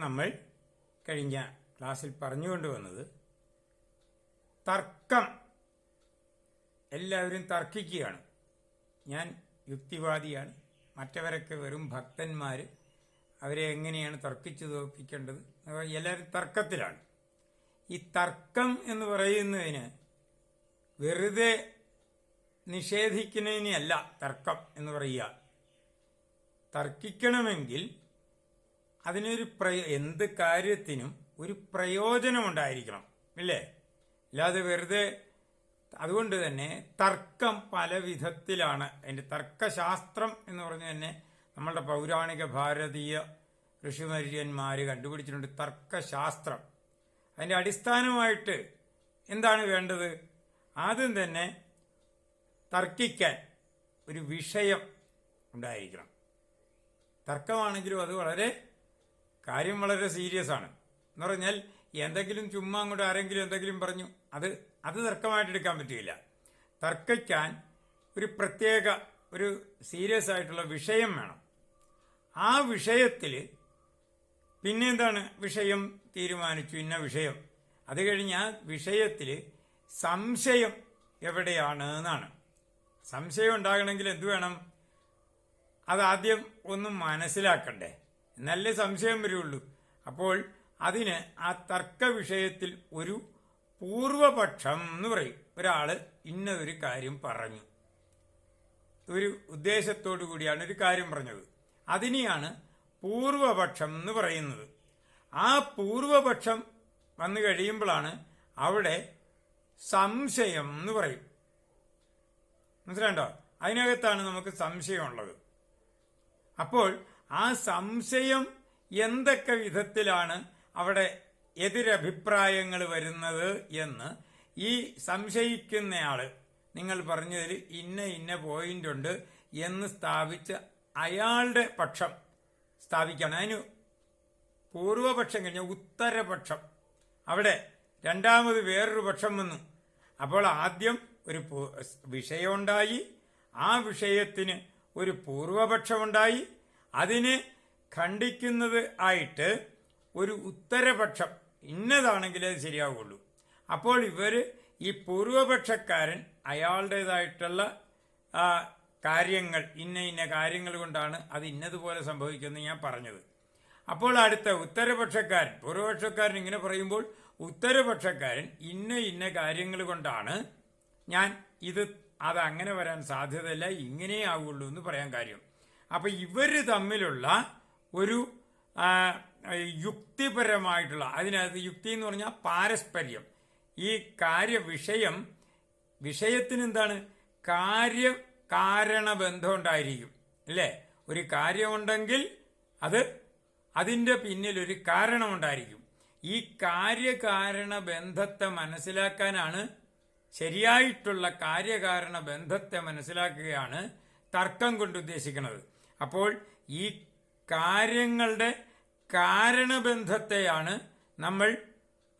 നമ്മൾ കഴിഞ്ഞ ക്ലാസ്സിൽ പറഞ്ഞുകൊണ്ട് വന്നത് തർക്കം. എല്ലാവരും തർക്കിക്കുകയാണ്. ഞാൻ യുക്തിവാദിയാണ്. മറ്റവരൊക്കെ വെറും ഭക്തന്മാർ അവരെ എങ്ങനെയാണ് തർക്കിച്ചു തോൽപ്പിക്കേണ്ടത് എല്ലാവരും തർക്കത്തിലാണ്. ഈ തർക്കം എന്ന് പറയുന്നതിന് വെറുതെ നിഷേധിക്കുന്നതിനല്ല തർക്കം എന്ന് പറയുക. തർക്കിക്കണമെങ്കിൽ അതിനൊരു പ്രയോ എന്ത് കാര്യത്തിനും ഒരു പ്രയോജനം ഉണ്ടായിരിക്കണം ഇല്ലേ? അല്ലാതെ വെറുതെ അതുകൊണ്ട് തന്നെ തർക്കം പല വിധത്തിലാണ്. അതിന്റെ തർക്കശാസ്ത്രം എന്ന് പറഞ്ഞു തന്നെ നമ്മളുടെ പൗരാണിക ഭാരതീയ ഋഷിമര്യന്മാർ കണ്ടുപിടിച്ചിട്ടുണ്ട് തർക്കശാസ്ത്രം. അതിന്റെ അടിസ്ഥാനമായിട്ട് എന്താണ് വേണ്ടത്? ആദ്യം തന്നെ തർക്കിക്കാൻ ഒരു വിഷയം ഉണ്ടായിരിക്കണം. തർക്കമാണെങ്കിലും അത് വളരെ കാര്യം വളരെ സീരിയസ് ആണ്. എന്ന് പറഞ്ഞാൽ എന്തെങ്കിലും ചുമ്മാ അങ്ങോട്ട് ആരെങ്കിലും എന്തെങ്കിലും പറഞ്ഞു അത് അത് തർക്കമായിട്ട് എടുക്കാൻ പറ്റില്ല. തർക്കിക്കാൻ ഒരു പ്രത്യേക ഒരു സീരിയസ് ആയിട്ടുള്ള വിഷയം വേണം. ആ വിഷയത്തിൽ പിന്നെ എന്താണ് വിഷയം തീരുമാനിച്ചു ഇന്ന വിഷയം. അത് കഴിഞ്ഞ് ആ വിഷയത്തിൽ സംശയം എവിടെയാണ് എന്നാണ്. സംശയം ഉണ്ടാകണമെങ്കിൽ എന്ത് വേണം? അതാദ്യം ഒന്ന് മനസ്സിലാക്കണ്ടേ. എന്നല്ലേ സംശയം വരുള്ളൂ. അപ്പോൾ അതിന് ആ തർക്ക വിഷയത്തിൽ ഒരു പൂർവപക്ഷം എന്ന് പറയും. ഒരാൾ ഇന്നതൊരു കാര്യം പറഞ്ഞു. ഒരു ഉദ്ദേശത്തോടു കൂടിയാണ് ഒരു കാര്യം പറഞ്ഞത്. അതിനെയാണ് പൂർവപക്ഷം എന്ന് പറയുന്നത്. ആ പൂർവപക്ഷം വന്നു കഴിയുമ്പോഴാണ് അവിടെ സംശയം എന്ന് പറയും. മനസ്സിലാണ്ടോ അതിനകത്താണ് നമുക്ക് സംശയമുള്ളത്. അപ്പോൾ ആ സംശയം എന്തൊക്കെ വിധത്തിലാണ് അവിടെ എതിരഭിപ്രായങ്ങൾ വരുന്നത് എന്ന് ഈ സംശയിക്കുന്നയാൾ നിങ്ങൾ പറഞ്ഞതിൽ ഇന്ന ഇന്ന പോയിന്റ് ഉണ്ട് എന്ന് സ്ഥാപിച്ച് അയാളുടെ പക്ഷം സ്ഥാപിക്കണം. അതിന് പൂർവപക്ഷം കഴിഞ്ഞ ഉത്തരപക്ഷം. അവിടെ രണ്ടാമത് വേറൊരു പക്ഷം വന്നു. അപ്പോൾ ആദ്യം ഒരു വിഷയമുണ്ടായി. ആ വിഷയത്തിന് ഒരു പൂർവപക്ഷമുണ്ടായി. അതിനെ ഖണ്ഡിക്കുന്നത് ആയിട്ട് ഒരു ഉത്തരപക്ഷം ഇന്നതാണെങ്കിലേ അത് ശരിയാവുള്ളൂ. അപ്പോൾ ഇവർ ഈ പൂർവപക്ഷക്കാരൻ അയാളുടേതായിട്ടുള്ള കാര്യങ്ങൾ ഇന്ന ഇന്ന കാര്യങ്ങൾ കൊണ്ടാണ് അത് ഇന്നതുപോലെ സംഭവിക്കുന്നത് ഞാൻ പറഞ്ഞത്. അപ്പോൾ അടുത്ത ഉത്തരപക്ഷക്കാരൻ പൂർവപക്ഷക്കാരൻ ഇങ്ങനെ പറയുമ്പോൾ ഉത്തരപക്ഷക്കാരൻ ഇന്ന ഇന്ന കാര്യങ്ങൾ കൊണ്ടാണ് ഞാൻ ഇത് അത് അങ്ങനെ വരാൻ സാധ്യതയില്ല ഇങ്ങനെ ആവുള്ളൂ എന്ന് പറയാൻ കാര്യം. അപ്പൊ ഇവർ തമ്മിലുള്ള ഒരു യുക്തിപരമായിട്ടുള്ള അതിനകത്ത് യുക്തി എന്ന് പറഞ്ഞാൽ പാരസ്പര്യം. ഈ കാര്യ വിഷയം വിഷയത്തിന് എന്താണ് കാര്യ കാരണബന്ധം ഉണ്ടായിരിക്കും. അല്ലേ? ഒരു കാര്യമുണ്ടെങ്കിൽ അത് അതിന്റെ പിന്നിൽ ഒരു കാരണമുണ്ടായിരിക്കും. ഈ കാര്യകാരണ ബന്ധത്തെ മനസ്സിലാക്കാനാണ് ശരിയായിട്ടുള്ള കാര്യകാരണ ബന്ധത്തെ മനസ്സിലാക്കുകയാണ് തർക്കം കൊണ്ട് ഉദ്ദേശിക്കുന്നത്. അപ്പോൾ ഈ കാര്യങ്ങളുടെ കാരണബന്ധത്തെയാണ് നമ്മൾ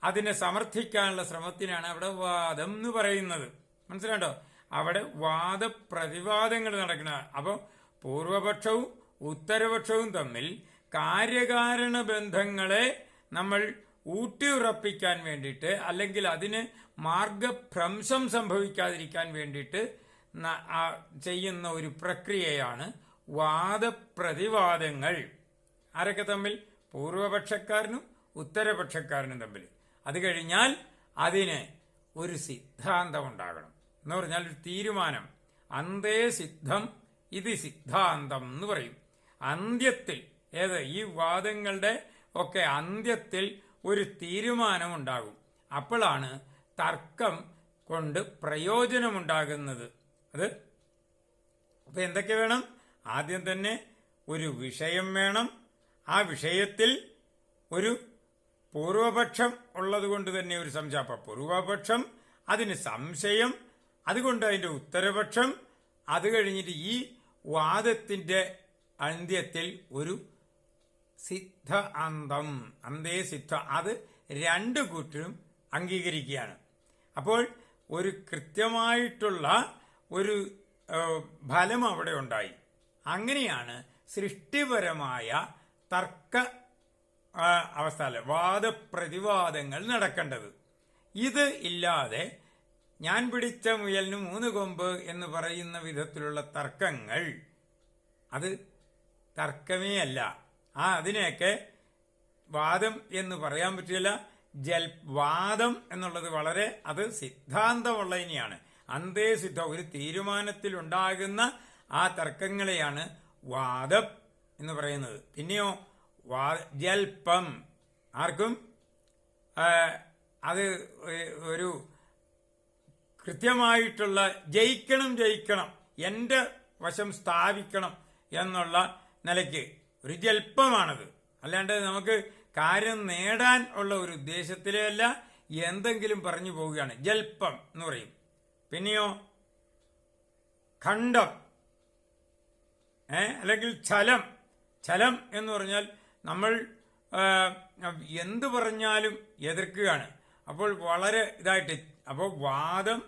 അതിനെ സമർത്ഥിക്കാനുള്ള ശ്രമത്തിനാണ് അവിടെ വാദം എന്ന് പറയുന്നത്. മനസ്സിലാണ്ടോ അവിടെ വാദപ്രതിവാദങ്ങൾ നടക്കുന്നതാണ്. അപ്പോൾ പൂർവപക്ഷവും ഉത്തരപക്ഷവും തമ്മിൽ കാര്യകാരണ ബന്ധങ്ങളെ നമ്മൾ ഊട്ടിയുറപ്പിക്കാൻ വേണ്ടിയിട്ട് അല്ലെങ്കിൽ അതിന് മാർഗഭ്രംശം സംഭവിക്കാതിരിക്കാൻ വേണ്ടിയിട്ട് ചെയ്യുന്ന ഒരു പ്രക്രിയയാണ് വാദപ്രതിവാദങ്ങൾ. ആരൊക്കെ തമ്മിൽ? പൂർവപക്ഷക്കാരനും ഉത്തരപക്ഷക്കാരനും തമ്മിൽ. അത് കഴിഞ്ഞാൽ അതിന് ഒരു സിദ്ധാന്തം ഉണ്ടാകണം എന്ന് പറഞ്ഞാൽ ഒരു തീരുമാനം. അന്തേ സിദ്ധം ഇത് സിദ്ധാന്തം എന്ന് പറയും. അന്ത്യത്തിൽ ഏത്? ഈ വാദങ്ങളുടെ ഒക്കെ അന്ത്യത്തിൽ ഒരു തീരുമാനം ഉണ്ടാകും അപ്പോഴാണ് തർക്കം കൊണ്ട് പ്രയോജനമുണ്ടാകുന്നത്. അത് അപ്പൊ എന്തൊക്കെ വേണം? ആദ്യം തന്നെ ഒരു വിഷയം വേണം. ആ വിഷയത്തിൽ ഒരു പൂർവപക്ഷം ഉള്ളതുകൊണ്ട് തന്നെ ഒരു സംശയം അപ്പൊ പൂർവപക്ഷം അതിന് സംശയം അതുകൊണ്ട് അതിന്റെ ഉത്തരപക്ഷം. അത് കഴിഞ്ഞിട്ട് ഈ വാദത്തിന്റെ അന്ത്യത്തിൽ ഒരു സിദ്ധ അന്തം അന്തേ സിദ്ധ. അത് രണ്ട് കൂട്ടരും അംഗീകരിക്കുകയാണ്. അപ്പോൾ ഒരു കൃത്യമായിട്ടുള്ള ഒരു ഫലം അവിടെ ഉണ്ടായി. അങ്ങനെയാണ് സൃഷ്ടിപരമായ തർക്ക അവസ്ഥ അല്ല? വാദപ്രതിവാദങ്ങൾ നടക്കേണ്ടത്. ഇത് ഇല്ലാതെ ഞാൻ പിടിച്ച മുയലിന് മൂന്ന് കൊമ്പ് എന്ന് പറയുന്ന വിധത്തിലുള്ള തർക്കങ്ങൾ അത് തർക്കമേ അല്ല. ആ അതിനെയൊക്കെ വാദം എന്ന് പറയാൻ പറ്റില്ല. ജൽ വാദം എന്നുള്ളത് വളരെ അത് സിദ്ധാന്തമുള്ള ഇനിയാണ്. അന്തേ സിദ്ധ ഒരു തീരുമാനത്തിൽ ഉണ്ടാകുന്ന ആ തർക്കങ്ങളെയാണ് വാദം എന്ന് പറയുന്നത്. പിന്നെയോ ജൽപ്പം. ആർക്കും? അത് ഒരു- കൃത്യമായിട്ടുള്ള ജയിക്കണം ജയിക്കണം എന്റെ വശം സ്ഥാപിക്കണം എന്നുള്ള നിലയ്ക്ക് ഒരു ജൽപ്പമാണത്. അല്ലാണ്ട് നമുക്ക് കാര്യം നേടാൻ ഉള്ള ഒരു ഉദ്ദേശത്തിലല്ല എന്തെങ്കിലും പറഞ്ഞു പോവുകയാണ്. ജൽപ്പം എന്ന് പറയും. പിന്നെയോ ഖണ്ഡം. അല്ലെങ്കിൽ ചലം. ചലം എന്ന് പറഞ്ഞാൽ നമ്മൾ എന്തു പറഞ്ഞാലും എതിർക്കുകയാണ്. അപ്പോൾ വളരെ ഇതായിട്ട് അപ്പോൾ വാദം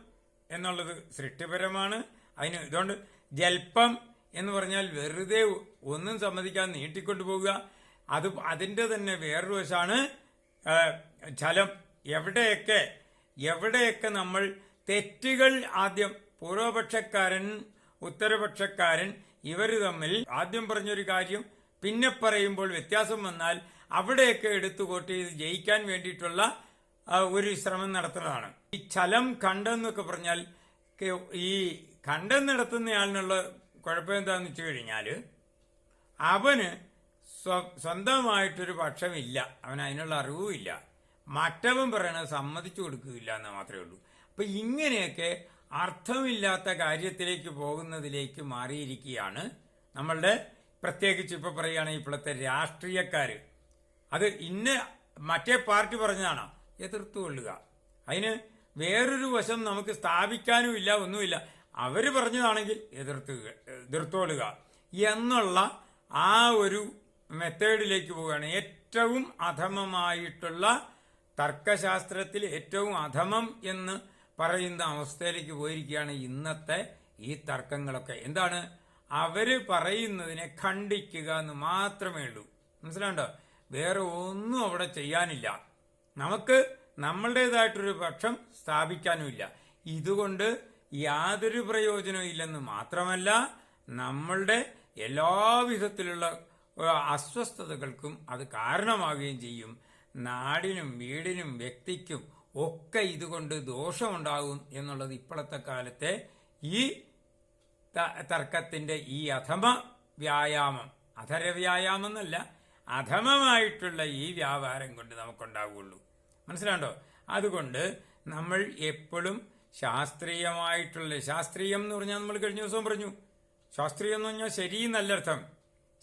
എന്നുള്ളത് സൃഷ്ടിപരമാണ്. അതിന് ഇതുകൊണ്ട് ജൽപ്പം എന്ന് പറഞ്ഞാൽ വെറുതെ ഒന്നും സമ്മതിക്കാൻ നീട്ടിക്കൊണ്ടു പോവുക. അത് അതിന്റെ തന്നെ വേറൊരു വശമാണ് ചലം. എവിടെയൊക്കെ എവിടെയൊക്കെ നമ്മൾ തെറ്റുകൾ ആദ്യം പൂർവപക്ഷക്കാരൻ ഉത്തരപക്ഷക്കാരൻ ഇവർ തമ്മിൽ ആദ്യം പറഞ്ഞൊരു കാര്യം പിന്നെ പറയുമ്പോൾ വ്യത്യാസം വന്നാൽ അവിടെയൊക്കെ എടുത്തു കോട്ട് ചെയ്ത് ജയിക്കാൻ വേണ്ടിയിട്ടുള്ള ഒരു ശ്രമം നടത്തുന്നതാണ്. ഈ ചലം കണ്ടെന്നൊക്കെ പറഞ്ഞാൽ ഈ കണ്ടം നടത്തുന്നയാളിനുള്ള കുഴപ്പം എന്താന്ന് വെച്ച് കഴിഞ്ഞാൽ അവന് സ്വ- സ്വന്തമായിട്ടൊരു പക്ഷമില്ല. അവൻ അതിനുള്ള അറിവുമില്ല. മറ്റവൻ പറയണത് സമ്മതിച്ചു കൊടുക്കുകയില്ല എന്ന് മാത്രമേ ഉള്ളൂ. അപ്പൊ ഇങ്ങനെയൊക്കെ അർത്ഥമില്ലാത്ത കാര്യത്തിലേക്ക് പോകുന്നതിലേക്ക് മാറിയിരിക്കുകയാണ്. നമ്മളുടെ പ്രത്യേകിച്ച് ഇപ്പൊ പറയുകയാണെങ്കിൽ ഇപ്പോഴത്തെ രാഷ്ട്രീയക്കാർ അത് ഇന്ന മറ്റേ പാർട്ടി പറഞ്ഞതാണോ എതിർത്തുകൊള്ളുക. അതിന് വേറൊരു വശം നമുക്ക് സ്ഥാപിക്കാനും ഇല്ല ഒന്നുമില്ല. അവർ പറഞ്ഞതാണെങ്കിൽ എതിർത്ത് എതിർത്തോളുക. എന്നുള്ള ആ ഒരു മെത്തേഡിലേക്ക് പോവുകയാണ്. ഏറ്റവും അധമമായിട്ടുള്ള തർക്കശാസ്ത്രത്തിൽ ഏറ്റവും അധമം എന്ന് പറയുന്ന അവസ്ഥയിലേക്ക് പോയിരിക്കുകയാണ് ഇന്നത്തെ ഈ തർക്കങ്ങളൊക്കെ. എന്താണ്? അവർ പറയുന്നതിനെ ഖണ്ഡിക്കുക എന്ന് മാത്രമേ ഉള്ളൂ. മനസ്സിലാണ്ടോ വേറെ ഒന്നും അവിടെ ചെയ്യാനില്ല. നമുക്ക് നമ്മളുടേതായിട്ടൊരു പക്ഷം സ്ഥാപിക്കാനുമില്ല. ഇതുകൊണ്ട് യാതൊരു പ്രയോജനവും ഇല്ലെന്ന് മാത്രമല്ല നമ്മളുടെ എല്ലാവിധത്തിലുള്ള അസ്വസ്ഥതകൾക്കും അത് കാരണമാവുകയും ചെയ്യും. നാടിനും വീടിനും വ്യക്തിക്കും ഒക്കെ ഇതുകൊണ്ട് ദോഷമുണ്ടാകും എന്നുള്ളത് ഇപ്പോഴത്തെ കാലത്തെ ഈ തർക്കത്തിന്റെ ഈ അധമ വ്യായാമം. അധര വ്യായാമം എന്നല്ല അധമമായിട്ടുള്ള ഈ വ്യാപാരം കൊണ്ട് നമുക്കുണ്ടാവുകയുള്ളൂ മനസ്സിലാണ്ടോ? അതുകൊണ്ട് നമ്മൾ എപ്പോഴും ശാസ്ത്രീയമായിട്ടുള്ള ശാസ്ത്രീയം എന്ന് പറഞ്ഞാൽ നമ്മൾ കഴിഞ്ഞ ദിവസം പറഞ്ഞു. ശാസ്ത്രീയം എന്ന് പറഞ്ഞാൽ ശരി എന്നല്ലർത്ഥം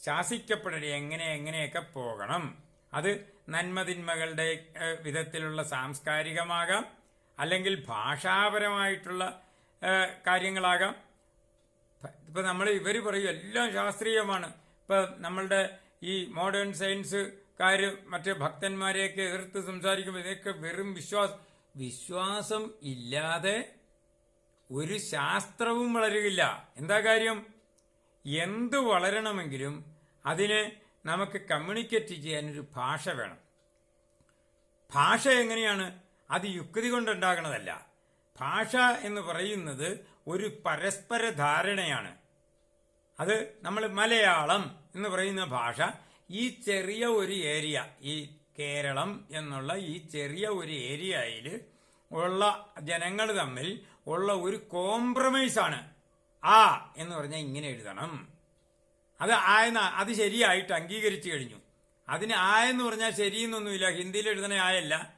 ശാസിക്കപ്പെടരുത് എങ്ങനെ എങ്ങനെയൊക്കെ പോകണം. അത് നന്മതിന്മകളുടെ വിധത്തിലുള്ള സാംസ്കാരികമാകാം അല്ലെങ്കിൽ ഭാഷാപരമായിട്ടുള്ള കാര്യങ്ങളാകാം. ഇപ്പൊ നമ്മൾ ഇവർ പറയും എല്ലാം ശാസ്ത്രീയമാണ്. ഇപ്പൊ നമ്മളുടെ ഈ മോഡേൺ സയൻസുകാർ മറ്റേ ഭക്തന്മാരെയൊക്കെ എതിർത്ത് സംസാരിക്കുമ്പോൾ ഇതൊക്കെ വെറും വിശ്വാസം. വിശ്വാസം ഇല്ലാതെ ഒരു ശാസ്ത്രവും വളരുകയില്ല. എന്താ കാര്യം? എന്ത് വളരണമെങ്കിലും അതിന് നമുക്ക് കമ്മ്യൂണിക്കേറ്റ് ചെയ്യാനൊരു ഭാഷ വേണം. ഭാഷ എങ്ങനെയാണ്? അത് യുക്തി കൊണ്ടുണ്ടാകണതല്ല. ഭാഷ എന്ന് പറയുന്നത് ഒരു പരസ്പര ധാരണയാണ്. അത് നമ്മൾ മലയാളം എന്ന് പറയുന്ന ഭാഷ ഈ ചെറിയ ഒരു ഏരിയ ഈ കേരളം എന്നുള്ള ഈ ചെറിയ ഒരു ഏരിയയിൽ ഉള്ള ജനങ്ങൾ തമ്മിൽ ഉള്ള ഒരു കോംപ്രമൈസാണ് ആ എന്ന് പറഞ്ഞാൽ ഇങ്ങനെ എഴുതണം. അത് ആയെന്ന അത് ശരിയായിട്ട് അംഗീകരിച്ചു കഴിഞ്ഞു. അതിന് ആയെന്ന് പറഞ്ഞാൽ ശരിയെന്നൊന്നുമില്ല. ഹിന്ദിയിൽ എഴുതണ ആയല്ല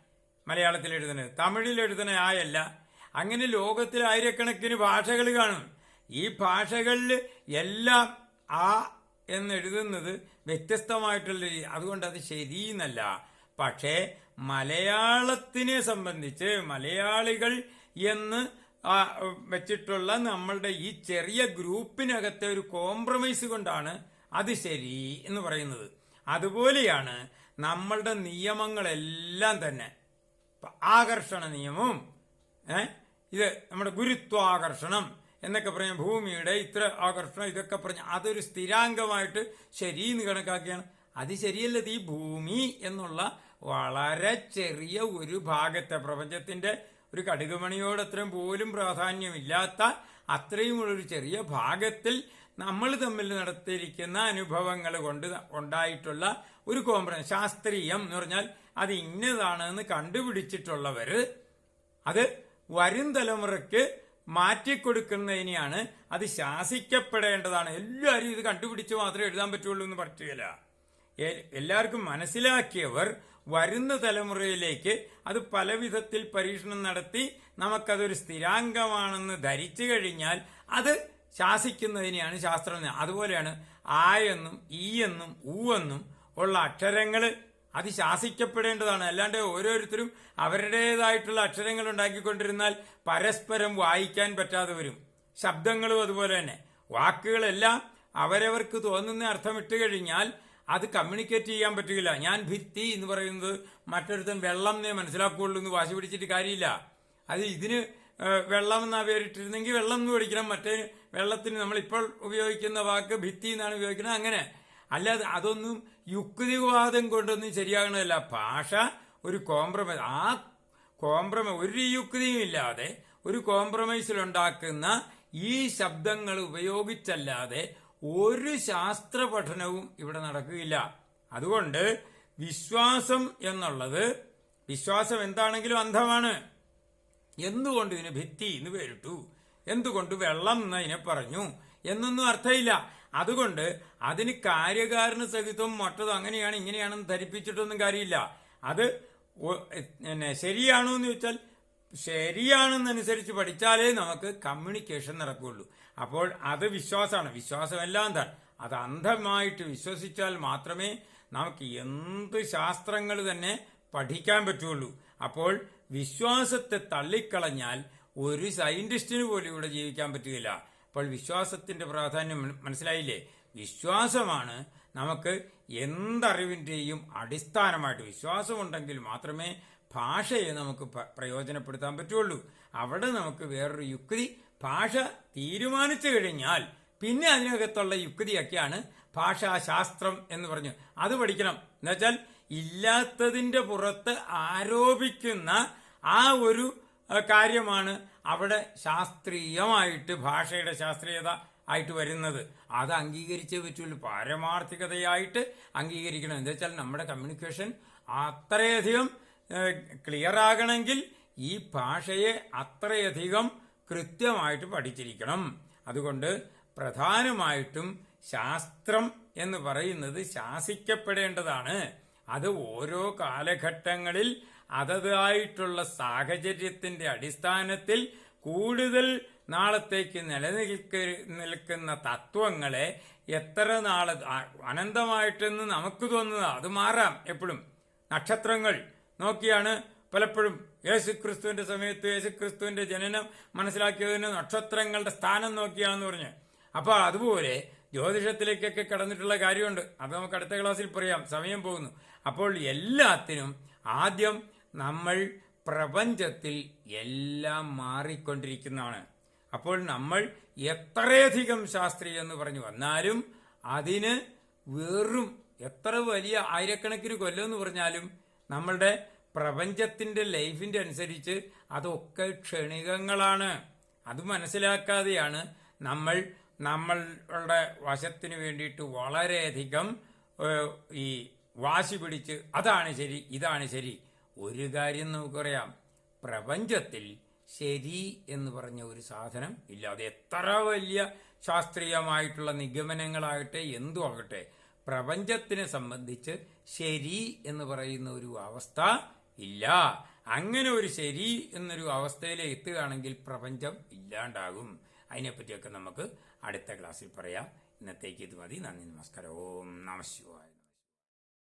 മലയാളത്തിൽ എഴുതണത്. തമിഴിൽ എഴുതണ ആയല്ല. അങ്ങനെ ലോകത്തിൽ ആയിരക്കണക്കിന് ഭാഷകൾ കാണും. ഈ ഭാഷകളിൽ എല്ലാം ആ എന്ന് എഴുതുന്നത് വ്യത്യസ്തമായിട്ടുള്ള അതുകൊണ്ട് അത് ശരിയെന്നല്ല. പക്ഷേ മലയാളത്തിനെ സംബന്ധിച്ച് മലയാളികൾ എന്ന് വെച്ചിട്ടുള്ള നമ്മളുടെ ഈ ചെറിയ ഗ്രൂപ്പിനകത്തെ ഒരു കോംപ്രമൈസ് കൊണ്ടാണ് അത് ശരി എന്ന് പറയുന്നത്. അതുപോലെയാണ് നമ്മളുടെ നിയമങ്ങളെല്ലാം തന്നെ. ആകർഷണ നിയമവും ഇത് നമ്മുടെ ഗുരുത്വാകർഷണം എന്നൊക്കെ പറഞ്ഞ ഭൂമിയുടെ ഇത്ര ആകർഷണം ഇതൊക്കെ പറഞ്ഞ അതൊരു സ്ഥിരാംഗമായിട്ട് ശരി എന്ന് കണക്കാക്കിയാണ്. അത് ശരിയല്ലത് ഈ ഭൂമി എന്നുള്ള വളരെ ചെറിയ ഒരു ഭാഗത്തെ പ്രപഞ്ചത്തിന്റെ ഒരു കടുകുമണിയോടത്രയും പോലും പ്രാധാന്യമില്ലാത്ത അത്രയും ഒരു ചെറിയ ഭാഗത്തിൽ നമ്മൾ തമ്മിൽ നടത്തിയിരിക്കുന്ന അനുഭവങ്ങൾ കൊണ്ട് ഉണ്ടായിട്ടുള്ള ഒരു കോംപ്രമൈസ് ശാസ്ത്രീയം എന്ന് പറഞ്ഞാൽ അത് ഇന്നതാണ് എന്ന് കണ്ടുപിടിച്ചിട്ടുള്ളവര് അത് വരും തലമുറയ്ക്ക് മാറ്റിക്കൊടുക്കുന്നതിനെയാണ് അത് ശാസിക്കപ്പെടേണ്ടതാണ്. എല്ലാവരും ഇത് കണ്ടുപിടിച്ച് മാത്രമേ എഴുതാൻ പറ്റുള്ളൂ എന്ന് പറ്റുകയില്ല എല്ലാവർക്കും മനസ്സിലാക്കിയവർ വരുന്ന തലമുറയിലേക്ക് അത് പല വിധത്തിൽ പരീക്ഷണം നടത്തി നമുക്കതൊരു സ്ഥിരാംഗമാണെന്ന് ധരിച്ചു കഴിഞ്ഞാൽ അത് ശാസിക്കുന്നതിനെയാണ് ശാസ്ത്രം അതുപോലെയാണ് ആ എന്നും ഈ എന്നും ഊ എന്നും ഉള്ള അക്ഷരങ്ങൾ അത് ശാസിക്കപ്പെടേണ്ടതാണ്. അല്ലാണ്ട് ഓരോരുത്തരും അവരുടേതായിട്ടുള്ള അക്ഷരങ്ങൾ ഉണ്ടാക്കിക്കൊണ്ടിരുന്നാൽ പരസ്പരം വായിക്കാൻ പറ്റാതെ വരും. ശബ്ദങ്ങളും അതുപോലെ തന്നെ. വാക്കുകളെല്ലാം അവരവർക്ക് തോന്നുന്ന അർത്ഥം ഇട്ട് കഴിഞ്ഞാൽ അത് കമ്മ്യൂണിക്കേറ്റ് ചെയ്യാൻ പറ്റുകയില്ല ഞാൻ ഭിത്തി എന്ന് പറയുന്നത് മറ്റൊരുത്തൻ വെള്ളം എന്നേ മനസ്സിലാക്കുകയുള്ളൂ എന്ന് വാശി പിടിച്ചിട്ട് കാര്യമില്ല. അത് ഇതിന് വെള്ളം എന്നാ പേരിട്ടിരുന്നെങ്കിൽ വെള്ളം എന്ന് പഠിക്കണം മറ്റേ വെള്ളത്തിന് നമ്മളിപ്പോൾ ഉപയോഗിക്കുന്ന വാക്ക് ഭിത്തി എന്നാണ് ഉപയോഗിക്കുന്നത്. അങ്ങനെ. അല്ലാതെ അതൊന്നും യുക്തിവാദം കൊണ്ടൊന്നും ശരിയാകണമല്ല ഭാഷ ഒരു കോംപ്രമൈസ് ആ കോംപ്രമൈസ് ഒരു യുക്തിയും ഇല്ലാതെ ഒരു കോംപ്രമൈസിൽ ഉണ്ടാക്കുന്ന ഈ ശബ്ദങ്ങൾ ഉപയോഗിച്ചല്ലാതെ ഒരു ശാസ്ത്ര പഠനവും ഇവിടെ നടക്കുകയില്ല. അതുകൊണ്ട് വിശ്വാസം എന്നുള്ളത് വിശ്വാസം എന്താണെങ്കിലും അന്ധമാണ്. എന്തുകൊണ്ട് ഇതിന് ഭിത്തി എന്ന് പേരിട്ടു? എന്തുകൊണ്ട് വെള്ളം എന്ന് അതിനെ പറഞ്ഞു? എന്നൊന്നും അർത്ഥമില്ല അതുകൊണ്ട് അതിന് കാര്യകാരണ സഹിതം മറ്റതും അങ്ങനെയാണ് ഇങ്ങനെയാണെന്ന് ധരിപ്പിച്ചിട്ടൊന്നും കാര്യമില്ല. അത് ശരിയാണോ എന്ന് ചോദിച്ചാൽ ശരിയാണെന്നനുസരിച്ച് പഠിച്ചാലേ നമുക്ക് കമ്മ്യൂണിക്കേഷൻ നടക്കുകയുള്ളൂ. അപ്പോൾ അത് വിശ്വാസമാണ്. വിശ്വാസമെല്ലാം അത് അന്ധമായിട്ട് വിശ്വസിച്ചാൽ മാത്രമേ നമുക്ക് എന്ത് ശാസ്ത്രങ്ങൾ തന്നെ പഠിക്കാൻ പറ്റുള്ളൂ അപ്പോൾ വിശ്വാസത്തെ തള്ളിക്കളഞ്ഞാൽ ഒരു സയന്റിസ്റ്റിന് പോലും ഇവിടെ ജീവിക്കാൻ പറ്റുകയില്ല. അപ്പോൾ വിശ്വാസത്തിന്റെ പ്രാധാന്യം മനസ്സിലായില്ലേ? വിശ്വാസമാണ് നമുക്ക് എന്തറിവിന്റെയും അടിസ്ഥാനമായിട്ട് വിശ്വാസമുണ്ടെങ്കിൽ മാത്രമേ ഭാഷയെ നമുക്ക് പ്രയോജനപ്പെടുത്താൻ പറ്റുള്ളൂ. അവിടെ നമുക്ക് വേറൊരു യുക്തി ഭാഷ തീരുമാനിച്ചു കഴിഞ്ഞാൽ പിന്നെ അതിനകത്തുള്ള യുക്തിയൊക്കെയാണ് ഭാഷാശാസ്ത്രം എന്ന് പറഞ്ഞു. അത് പഠിക്കണം. എന്നുവെച്ചാൽ ഇല്ലാത്തതിന്റെ പുറത്ത് ആരോപിക്കുന്ന ആ ഒരു കാര്യമാണ് അവിടെ ശാസ്ത്രീയമായിട്ട് ഭാഷയുടെ ശാസ്ത്രീയത ആയിട്ട് വരുന്നത്. അത് അംഗീകരിച്ചേ പറ്റുള്ളൂ. പാരമാർത്ഥികതയായിട്ട് അംഗീകരിക്കണം. എന്താ വെച്ചാൽ നമ്മുടെ കമ്മ്യൂണിക്കേഷൻ അത്രയധികം ക്ലിയർ ആകണമെങ്കിൽ ഈ ഭാഷയെ അത്രയധികം കൃത്യമായിട്ട് പഠിച്ചിരിക്കണം. അതുകൊണ്ട് പ്രധാനമായിട്ടും ശാസ്ത്രം എന്ന് പറയുന്നത് ശാസിക്കപ്പെടേണ്ടതാണ്. അത് ഓരോ കാലഘട്ടങ്ങളിൽ അതതായിട്ടുള്ള സാഹചര്യത്തിന്റെ അടിസ്ഥാനത്തിൽ കൂടുതൽ നാളത്തേക്ക് നിലനിൽക്ക നിൽക്കുന്ന തത്വങ്ങളെ എത്ര നാളെ അനന്തമായിട്ടെന്ന് നമുക്ക് തോന്നുന്നത് അത് മാറാം എപ്പോഴും. നക്ഷത്രങ്ങൾ നോക്കിയാണ് പലപ്പോഴും യേശുക്രിസ്തുവിന്റെ സമയത്ത് യേശുക്രിസ്തുവിന്റെ ജനനം മനസ്സിലാക്കിയതിന് നക്ഷത്രങ്ങളുടെ സ്ഥാനം നോക്കിയാണെന്ന് പറഞ്ഞ്. അപ്പോൾ അതുപോലെ ജ്യോതിഷത്തിലേക്കൊക്കെ കടന്നിട്ടുള്ള കാര്യമുണ്ട്. അത് നമുക്ക് അടുത്ത ക്ലാസ്സിൽ പറയാം. സമയം പോകുന്നു. അപ്പോൾ എല്ലാത്തിനും ആദ്യം നമ്മൾ പ്രപഞ്ചത്തിൽ എല്ലാം മാറിക്കൊണ്ടിരിക്കുന്നതാണ്. അപ്പോൾ നമ്മൾ എത്രയധികം ശാസ്ത്രീയം എന്ന് പറഞ്ഞു വന്നാലും അതിന് വെറും എത്ര വലിയ ആയിരക്കണക്കിന് കൊല്ലം എന്ന് പറഞ്ഞാലും നമ്മളുടെ പ്രപഞ്ചത്തിന്റെ ലൈഫിന്റെ അനുസരിച്ച് അതൊക്കെ ക്ഷണികങ്ങളാണ്. അത് മനസ്സിലാക്കാതെയാണ് നമ്മൾ നമ്മളുടെ വശത്തിന് വേണ്ടിയിട്ട് വളരെയധികം ഈ വാശി പിടിച്ച് അതാണ് ശരി ഇതാണ് ശരി. ഒരു കാര്യം നമുക്കറിയാം പ്രപഞ്ചത്തിൽ ശരി എന്ന് പറഞ്ഞ ഒരു സാധനം ഇല്ല. അത് എത്ര വലിയ ശാസ്ത്രീയമായിട്ടുള്ള നിഗമനങ്ങളാകട്ടെ എന്തും ആകട്ടെ. പ്രപഞ്ചത്തിനെ സംബന്ധിച്ച് ശരി എന്ന് പറയുന്ന ഒരു അവസ്ഥ ഇല്ല. അങ്ങനെ ഒരു ശരി എന്നൊരു അവസ്ഥയിൽ എത്തുകയാണെങ്കിൽ പ്രപഞ്ചം ഇല്ലാണ്ടാകും. അതിനെപ്പറ്റിയൊക്കെ നമുക്ക് അടുത്ത ക്ലാസ്സിൽ പറയാം. ഇന്നത്തേക്ക് ഇത് മതി. നന്ദി നമസ്കാരം. ഓം നമ.